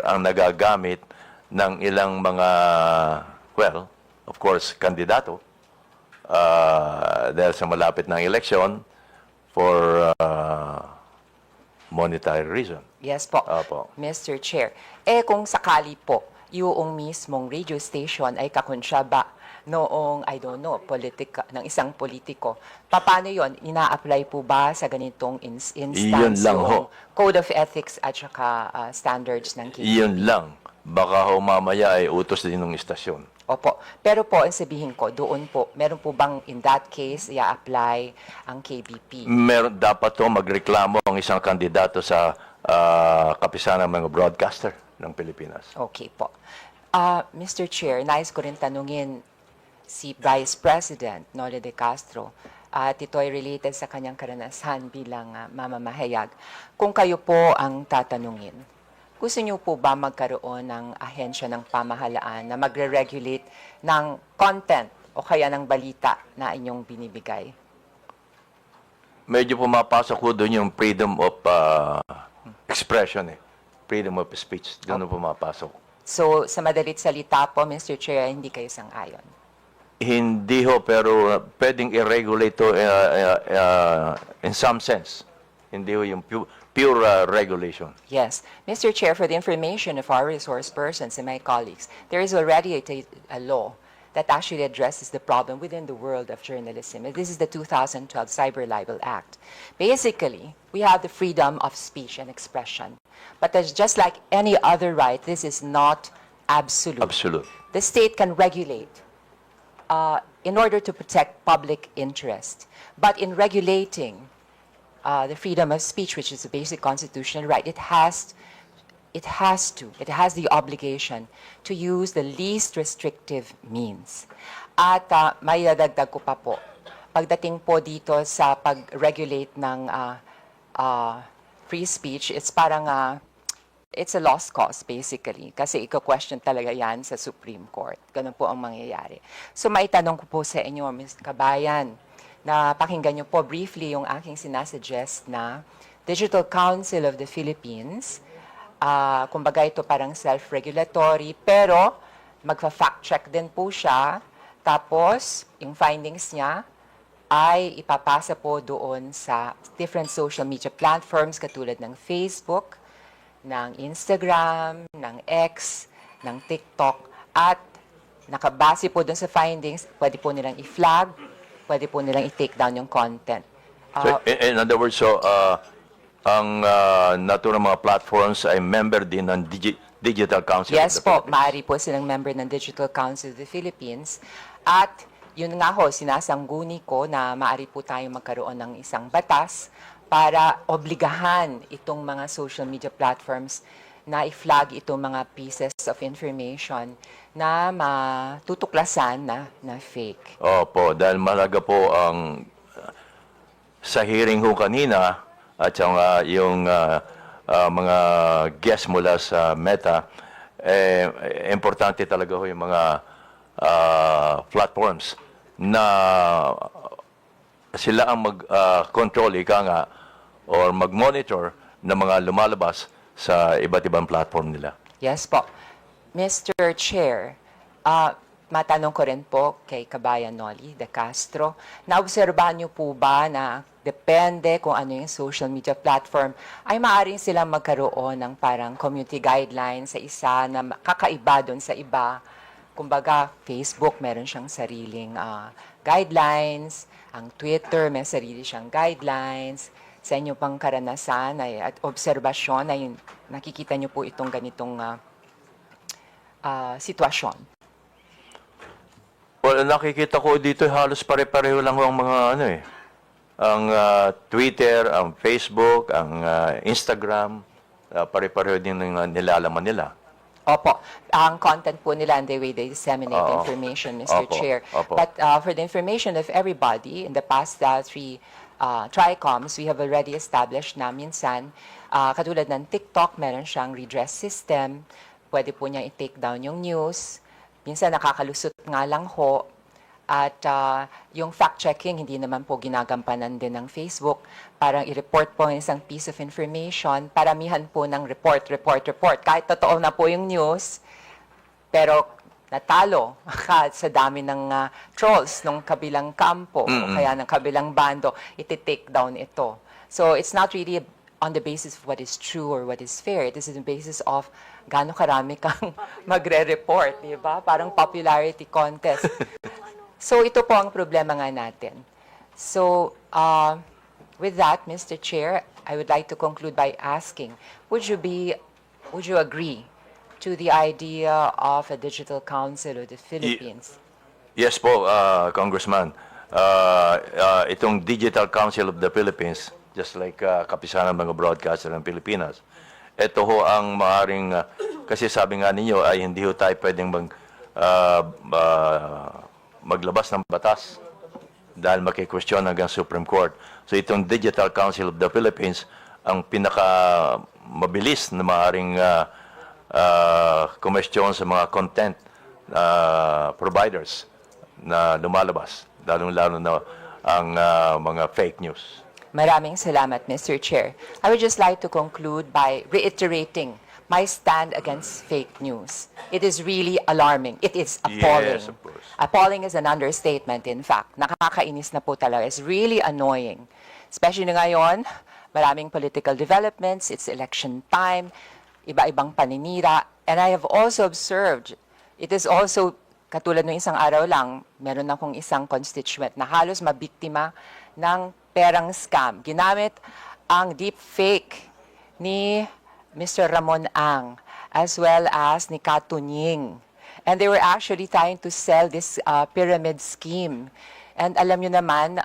ang nagagamit ng ilang mga, well, of course, kandidato uh, dahil sa malapit ng eleksyon for uh, monetary reason. Yes po. Opo. Mr. Chair. Eh kung sakali po, yung mismong radio station ay kakonsyaba noong, I don't know, politika, ng isang politiko. Paano yon Ina-apply po ba sa ganitong ins- instance Iyon lang yung ho. Code of Ethics at saka ah, standards ng KBP? Iyon lang. Baka ho mamaya ay utos din ng istasyon. Opo. Pero po, ang sabihin ko, doon po, meron po bang in that case, i-apply ang KBP? Meron dapat to magreklamo ang isang kandidato sa uh, kapisanan ng mga broadcaster ng Pilipinas. Okay po. Ah, Mr. Chair, nais ko rin tanungin si Vice President Noli de Castro at ito ay related sa kanyang karanasan bilang ah, mamamahayag. Kung kayo po ang tatanungin, gusto niyo po ba magkaroon ng ahensya ng pamahalaan na magre-regulate ng content o kaya ng balita na inyong binibigay? Medyo pumapasok ko doon yung freedom of uh, expression eh. Freedom of speech. Doon pumapasok. So, sa madalit salita po, Mr. Chair, hindi kayo sang-ayon. Hindi ho, pero uh, pwedeng i-regulate to uh, uh, uh, in some sense. Hindi ho yung pu- pure uh, regulation. Yes. Mr. Chair, for the information of our resource persons and my colleagues, there is already a, a law that actually addresses the problem within the world of journalism. And This is the 2012 Cyber Libel Act. Basically, we have the freedom of speech and expression. But as just like any other right, this is not absolute. Absolute. The state can regulate uh, in order to protect public interest. But in regulating uh, the freedom of speech, which is a basic constitutional right, it has, it has to, it has the obligation to use the least restrictive means. At uh, may dadagdag ko pa po, pagdating po dito sa pag-regulate ng uh, uh, free speech, it's parang uh, it's a lost cause basically kasi iko-question talaga yan sa Supreme Court. Ganun po ang mangyayari. So maitanong ko po sa inyo, Ms. Kabayan, na pakinggan niyo po briefly yung aking sinasuggest na Digital Council of the Philippines. Ah, kumbaga ito parang self-regulatory pero magfa-fact check din po siya. Tapos yung findings niya ay ipapasa po doon sa different social media platforms katulad ng Facebook, ng Instagram, ng X, ng TikTok, at nakabase po dun sa findings, pwede po nilang i-flag, pwede po nilang i-take down yung content. So, Ah, in, in other words, so, uh, ang uh, naturang mga platforms ay member din ng Digi- Digital Council. of yes the po, Philippines. maaari po silang member ng Digital Council of the Philippines. At yun nga ho, sinasangguni ko na maaari po tayong magkaroon ng isang batas para obligahan itong mga social media platforms na i-flag itong mga pieces of information na matutuklasan na, na fake. Opo, dahil malaga po ang uh, sa hearing ho kanina at saka yung uh, uh, mga guests mula sa Meta, eh, importante talaga ho yung mga uh, platforms na sila ang mag-control, ika nga, or mag-monitor ng mga lumalabas sa iba't ibang platform nila. Yes po. Mr. Chair, ah, matanong ko rin po kay Kabayan Noli de Castro, naobserbahan niyo po ba na depende kung ano yung social media platform, ay maaaring silang magkaroon ng parang community guidelines sa isa na kakaiba doon sa iba. Kumbaga, Facebook meron siyang sariling ah, guidelines, ang Twitter may sarili siyang guidelines, sa inyo pang karanasan ay, at obserbasyon ay nakikita niyo po itong ganitong ah, ah, sitwasyon. Well, nakikita ko dito halos pare-pareho lang ang mga ano eh. Ang ah, Twitter, ang Facebook, ang ah, Instagram, ah, pare-pareho din ng ah, nilalaman nila. Opo, ang content po nila and the way they disseminate Oo. information, Mr. Opo, Chair. opo. But uh, for the information of everybody, in the past uh, three uh, TRICOMs, we have already established na minsan, uh, katulad ng TikTok, meron siyang redress system. Pwede po niya i-take down yung news. Minsan nakakalusot nga lang ho. At ah, yung fact-checking, hindi naman po ginagampanan din ng Facebook. Parang i-report po ang isang piece of information, paramihan po ng report, report, report. Kahit totoo na po yung news, pero natalo ka sa dami ng ah, trolls ng kabilang kampo o kaya ng kabilang bando, iti-take down ito. So it's not really on the basis of what is true or what is fair. It is on the basis of gaano karami kang magre-report, di ba? Parang popularity contest. so ito po ang problema nga natin. So uh, with that, Mr. Chair, I would like to conclude by asking, would you be, would you agree to the idea of a digital council of the Philippines? Yes po, uh, Congressman. Uh, uh, itong Digital Council of the Philippines, just like uh, kapisanan ng mga broadcaster ng Pilipinas, ito ho ang maaring, uh, kasi sabi nga ninyo ay hindi ho tayo pwedeng mag, uh, uh, maglabas ng batas dahil makikwestiyon hanggang Supreme Court. So itong Digital Council of the Philippines, ang pinaka mabilis na maaring uh, uh, kumestyon sa mga content uh, providers na lumalabas, lalong-lalo na ang uh, mga fake news. Maraming salamat, Mr. Chair. I would just like to conclude by reiterating my stand against fake news. It is really alarming. It is appalling. Yes, of course. Appalling is an understatement, in fact. Nakakainis na po talaga. It's really annoying. Especially na ngayon, maraming political developments, it's election time, iba-ibang paninira. And I have also observed, it is also, katulad ng isang araw lang, meron akong isang constituent na halos mabiktima ng perang scam. Ginamit ang deep fake ni Mr. Ramon Ang as well as ni Katunying. And they were actually trying to sell this uh, pyramid scheme. And alam nyo naman,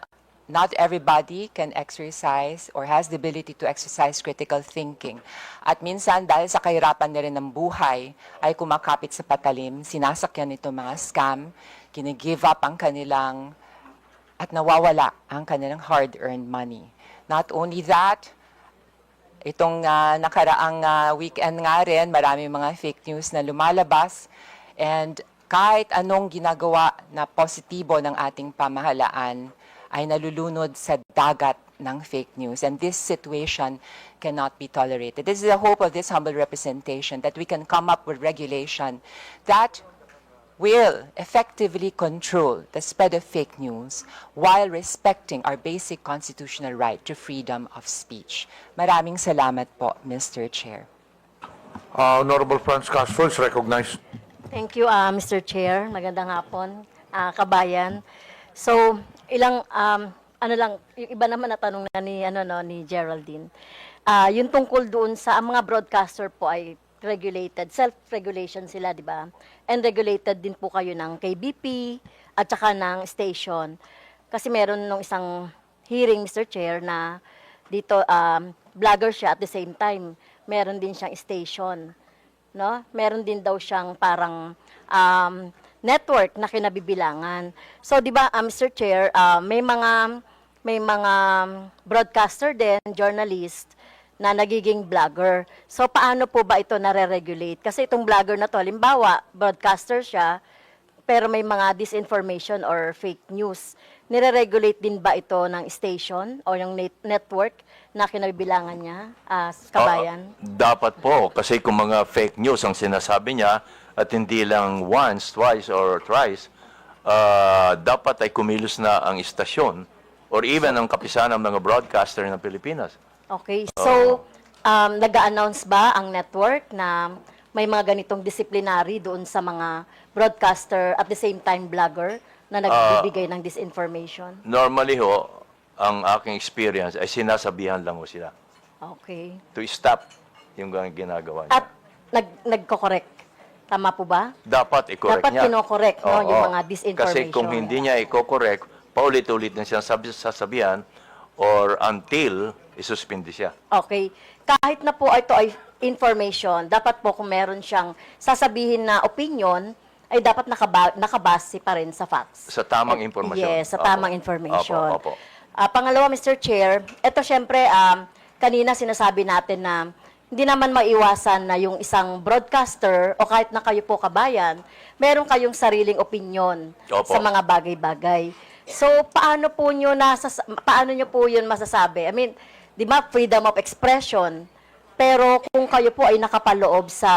not everybody can exercise or has the ability to exercise critical thinking. At minsan, dahil sa kahirapan na rin ng buhay, ay kumakapit sa patalim, sinasakyan ito mga scam, kinigive up ang kanilang at nawawala ang kanilang hard-earned money. Not only that, itong ah, nakaraang ah, weekend nga rin, marami mga fake news na lumalabas and kahit anong ginagawa na positibo ng ating pamahalaan ay nalulunod sa dagat ng fake news. And this situation cannot be tolerated. This is the hope of this humble representation that we can come up with regulation that will effectively control the spread of fake news while respecting our basic constitutional right to freedom of speech. Maraming salamat po, Mr. Chair. Uh, Honorable Franz Castro is recognized. Thank you, uh, Mr. Chair. Magandang hapon, uh, kabayan. So, ilang, um, ano lang, yung iba naman na tanong na ni, ano, no, ni Geraldine. Ah, yung tungkol doon sa ang mga broadcaster po ay regulated, self-regulation sila, di ba? And regulated din po kayo ng KBP at saka ng station. Kasi meron nung isang hearing, Mr. Chair, na dito, um, vlogger siya at the same time, meron din siyang station no? Meron din daw siyang parang um, network na kinabibilangan. So, di ba, uh, Mr. Chair, uh, may mga may mga broadcaster din, journalist, na nagiging vlogger. So, paano po ba ito nare-regulate? Kasi itong vlogger na to, halimbawa, broadcaster siya, pero may mga disinformation or fake news. Nire-regulate din ba ito ng station o yung net- network na kinabibilangan niya, ah, kabayan? Ah, dapat po, kasi kung mga fake news ang sinasabi niya, at hindi lang once, twice, or thrice, ah, dapat ay kumilos na ang istasyon or even ang kapisanan ng mga broadcaster ng Pilipinas. Okay, so um, nag-announce ba ang network na may mga ganitong disciplinary doon sa mga broadcaster at the same time vlogger na nagbibigay ng disinformation? Normally ho, ang aking experience ay sinasabihan lang ho sila Okay. to stop yung ginagawa niya. At nag nagko-correct. Tama po ba? dapat i-correct Dapat niya. kino-correct, no, Oo. yung mga disinformation. Kasi kung hindi niya i-correct, paulit-ulit na siya sabi, sasabihan or until isuspindi siya. Okay. Kahit na po ito ay information, dapat po kung meron siyang sasabihin na opinion, ay dapat nakaba- nakabase pa rin sa facts. Sa tamang At- impormasyon. Yes, sa Opo. tamang information. Opo, opo. Ah, pangalawa, Mr. Chair, ito syempre, um, kanina sinasabi natin na hindi naman maiwasan na yung isang broadcaster o kahit na kayo po kabayan, meron kayong sariling opinion Opo. sa mga bagay-bagay. So, paano po nyo nasas paano nyo po yun masasabi? I mean, di ba, freedom of expression. Pero kung kayo po ay nakapaloob sa